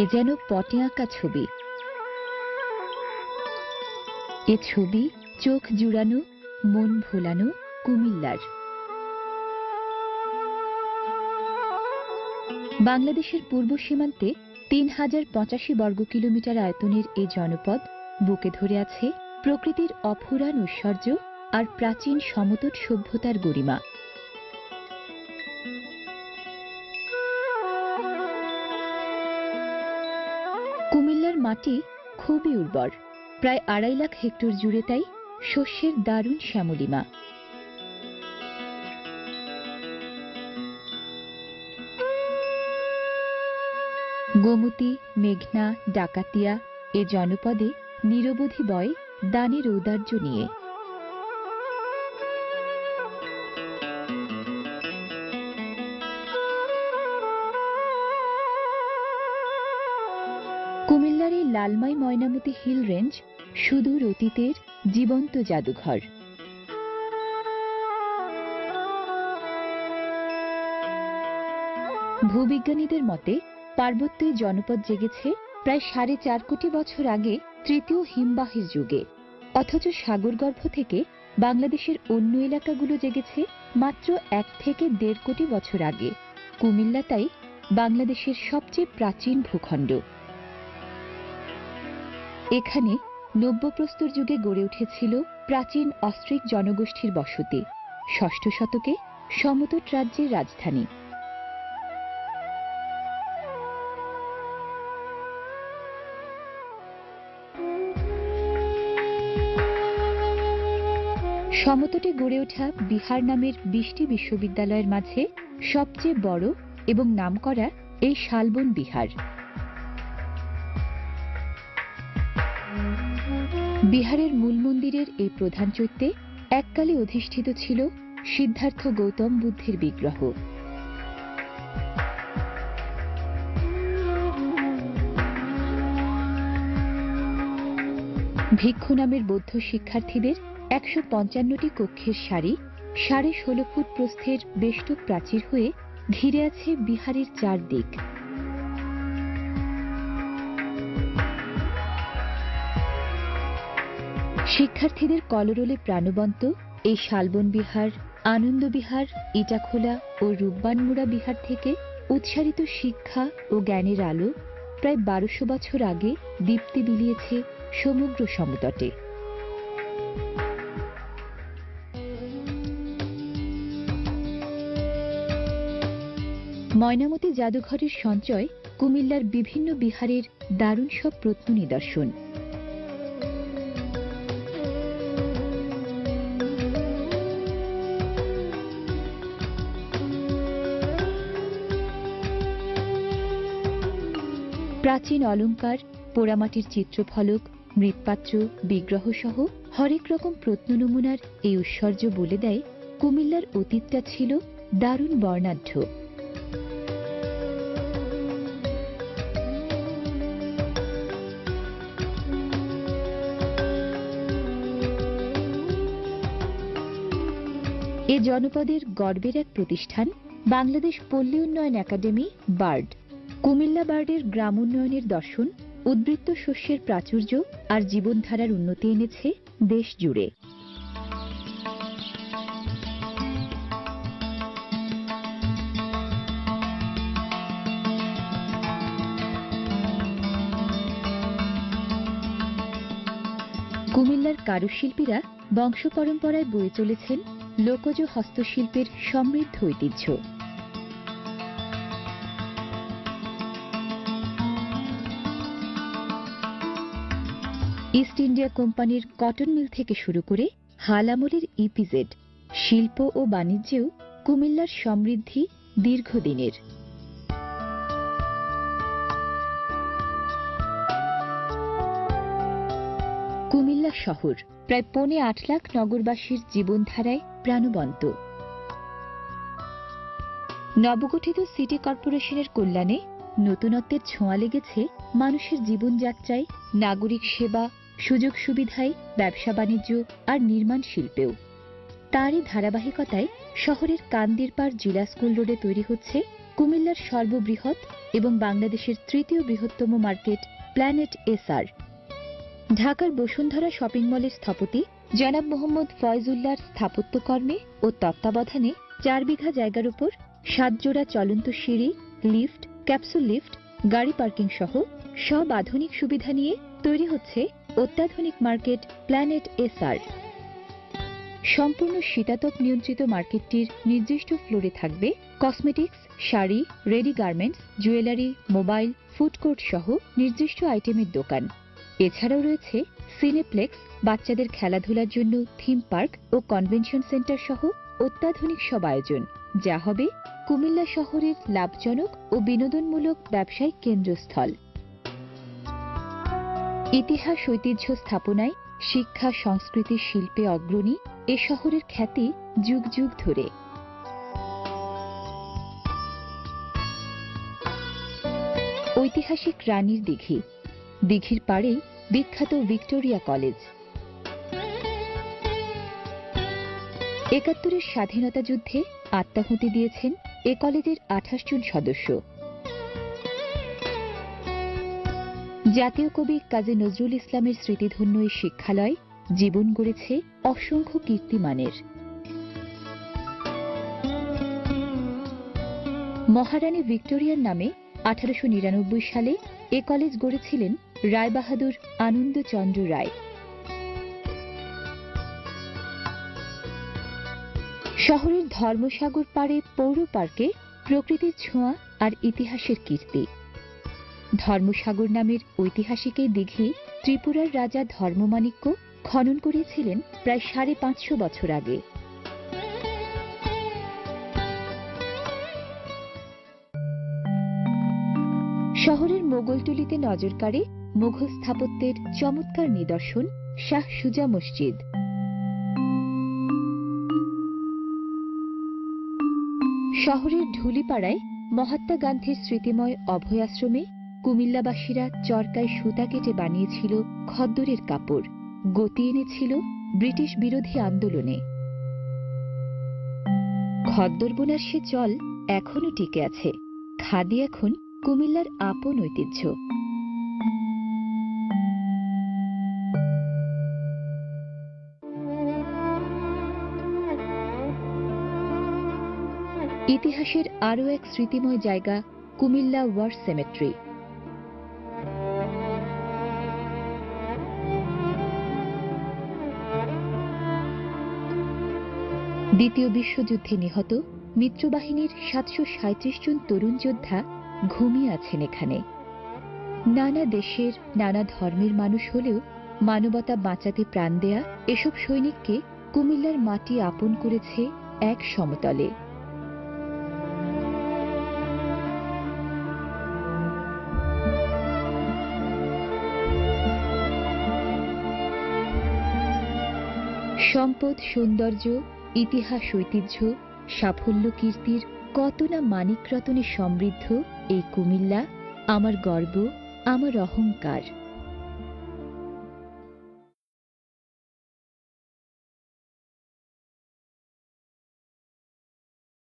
এ যেন পটে আঁকা ছবি। এ ছবি চোখ জুড়ানো, মন ভোলানো কুমিল্লার। বাংলাদেশের পূর্ব সীমান্তে তিন হাজার পঁচাশি বর্গ কিলোমিটার আয়তনের এই জনপদ বুকে ধরে আছে প্রকৃতির অফুরান ঐশ্বর্য আর প্রাচীন সমতট সভ্যতার গরিমা। মাটি খুবই উর্বর, প্রায় আড়াই লাখ হেক্টর জুড়ে তাই শস্যের দারুণ শ্যামলিমা। গোমতী, মেঘনা, ডাকাতিয়া, এ জনপদে নিরবধি বয় দানের ঔদার্য নিয়ে। কুমিল্লার এই লালমাই ময়নামতি হিল রেঞ্জ সুদূর অতীতের জীবন্ত জাদুঘর। ভূবিজ্ঞানীদের মতে পার্বত্য জনপদ জেগেছে প্রায় সাড়ে চার কোটি বছর আগে তৃতীয় হিমবাহের যুগে। অথচ সাগরগর্ভ থেকে বাংলাদেশের অন্য এলাকাগুলো জেগেছে মাত্র এক থেকে দেড় কোটি বছর আগে। কুমিল্লা তাই বাংলাদেশের সবচেয়ে প্রাচীন ভূখণ্ড। এখানে নব্যপ্রস্তর যুগে গড়ে উঠেছিল প্রাচীন অস্ট্রিক জনগোষ্ঠীর বসতি, ষষ্ঠ শতকে সমতট রাজ্যের রাজধানী। সমতটে গড়ে ওঠা বিহার নামের বিশটি বিশ্ববিদ্যালয়ের মাঝে সবচেয়ে বড় এবং নামকরা এই শালবন বিহার। বিহারের মূল মন্দিরের এই প্রধান চৈত্যে এককালে অধিষ্ঠিত ছিল সিদ্ধার্থ গৌতম বুদ্ধের বিগ্রহ। ভিক্ষু নামের বৌদ্ধ শিক্ষার্থীদের একশো পঞ্চান্নটি কক্ষের সারি সাড়ে ষোলো ফুট প্রস্থের বেষ্টক প্রাচীর হয়ে ঘিরে আছে বিহারের চারদিক। শিক্ষার্থীদের কলরোলে প্রাণবন্ত এই শালবন বিহার আনন্দ বিহার ইটাখোলা ও রূপবানমুড়া বিহার থেকে উৎসারিত শিক্ষা ও জ্ঞানের আলো প্রায় বারোশো বছর আগে দীপ্তি বিলিয়েছে সমগ্র সমতটে। ময়নামতি জাদুঘরের সঞ্চয় কুমিল্লার বিভিন্ন বিহারের দারুণ সব প্রত্ন নিদর্শন প্রাচীন অলংকার পোড়ামাটির চিত্রফলক, মৃৎপাত্র বিগ্রহ সহ হরেক রকম প্রত্ন নমুনার এই ঐশ্বর্য বলে দেয় কুমিল্লার অতীতটা ছিল দারুণ বর্ণাঢ্য। এ জনপদের গর্বের এক প্রতিষ্ঠান, বাংলাদেশ পল্লী উন্নয়ন একাডেমি, বার্ড। কুমিল্লা বার্ডের গ্রাম উন্নয়নের দর্শন, উদ্বৃত্ত শস্যের প্রাচুর্য আর জীবনধারার উন্নতি এনেছে দেশ জুড়ে। কুমিল্লার কারুশিল্পীরা বংশ পরম্পরায় বয়ে চলেছেন লোকজ হস্তশিল্পের সমৃদ্ধ ঐতিহ্য। ইস্ট ইন্ডিয়া কোম্পানির কটন মিল থেকে শুরু করে হাল আমলের ইপিজেড, শিল্প ও বাণিজ্যেও কুমিল্লার সমৃদ্ধি দীর্ঘদিনের। কুমিল্লা শহর প্রায় পৌনে আট লাখ নগরবাসীর জীবনধারায় প্রাণবন্ত। নবগঠিত সিটি কর্পোরেশনের কল্যাণে নতুনত্বের ছোঁয়া লেগেছে মানুষের জীবনযাত্রায়, নাগরিক সেবা, সুযোগ সুবিধায়, ব্যবসা বাণিজ্য আর নির্মাণ শিল্পেও। তারই ধারাবাহিকতায় শহরের কান্দিরপাড় জিলা স্কুল রোডে তৈরি হচ্ছে কুমিল্লার সর্ববৃহৎ এবং বাংলাদেশের তৃতীয় বৃহত্তম মার্কেট প্ল্যানেট এসআর। ঢাকার বসুন্ধরা শপিং মলের স্থপতি জনাব মোহাম্মদ ফয়জুল্লাহর স্থাপত্যকর্মে ও তত্ত্বাবধানে চার বিঘা জায়গার উপর সাত জোড়া চলন্ত সিঁড়ি, লিফট ক্যাপসুল লিফট, গাড়ি পার্কিং সহ সব আধুনিক সুবিধা নিয়ে তৈরি হচ্ছে অত্যাধুনিক মার্কেট প্ল্যানেট এসআর। সম্পূর্ণ শীতাতপ নিয়ন্ত্রিত মার্কেটটির নির্দিষ্ট ফ্লোরে থাকবে cosmetics, sari, ready garments, jewellery, mobile, food court সহ নির্দিষ্ট আইটেমের দোকান। এছাড়াও রয়েছে সিনেপ্লেক্স, বাচ্চাদের খেলাধুলার জন্য থিম পার্ক ও কনভেনশন সেন্টার সহ অত্যাধুনিক সব আয়োজন। যা হবে কুমিল্লা শহরের লাভজনক ও বিনোদনমূলক ব্যবসায়িক কেন্দ্রস্থল। ইতিহাস ঐতিহ্য স্থাপনায় শিক্ষা, সংস্কৃতি, শিল্পে অগ্রণী এ শহরের খ্যাতি যুগ যুগ ধরে। ঐতিহাসিক রানীর দিঘি। দিঘির পাড়েই বিখ্যাত ভিক্টোরিয়া কলেজ। একাত্তরের স্বাধীনতা যুদ্ধে আত্মাহুতি দিয়েছেন এ কলেজের আঠাশ জন সদস্য। জাতীয় কবি কাজী নজরুল ইসলামের স্মৃতিধন্য এই শিক্ষালয় জীবন গড়েছে অসংখ্য কীর্তিমানের। মহারানী ভিক্টোরিয়ার নামে আঠারোশো নিরানব্বই সালে এ কলেজ গড়েছিলেন রায়বাহাদুর আনন্দচন্দ্র রায়। শহরের ধর্মসাগর পাড়ে পৌর পার্কে প্রকৃতির ছোঁয়া আর ইতিহাসের কীর্তি। ধর্মসাগর নামের ঐতিহাসিক এই দিঘি ত্রিপুরার রাজা ধর্মমাণিক্য খনন করেছিলেন প্রায় সাড়ে পাঁচশো বছর আগে। শহরের মোগলটুলিতে নজর কাড়ে মুঘল স্থাপত্যের চমৎকার নিদর্শন শাহ সুজা মসজিদ। শহরের ঢুলিপাড়ায় মহাত্মা গান্ধীর স্মৃতিময় অভয়াশ্রমে কুমিল্লাবাসীরা চরকায় সুতা কেটে বানিয়েছিল খদ্দরের কাপড়। গতি এনেছিল ব্রিটিশ বিরোধী আন্দোলনে। খদ্দর বোনার সে চল এখনও টিকে আছে। খাদি এখন কুমিল্লার আপন ঐতিহ্য। ইতিহাসের আরও এক স্মৃতিময় জায়গা, কুমিল্লা ওয়ার সেমেট্রি। দ্বিতীয় বিশ্বযুদ্ধে নিহত মিত্রবাহিনীর সাতশো জন তরুণ যোদ্ধা ঘুমিয়ে আছেন এখানে। নানা দেশের, নানা ধর্মের মানুষ হলেও মানবতা বাঁচাতে প্রাণ দেয়া এসব সৈনিককে কুমিল্লার মাটি আপন করেছে এক সমতলে। সম্পদ, সৌন্দর্য, ইতিহাস, ঐতিহ্য, সাফল্য, কীর্তির কত না মানিক রতনে সমৃদ্ধ এই কুমিল্লা, আমার গর্ব, আমার অহংকার।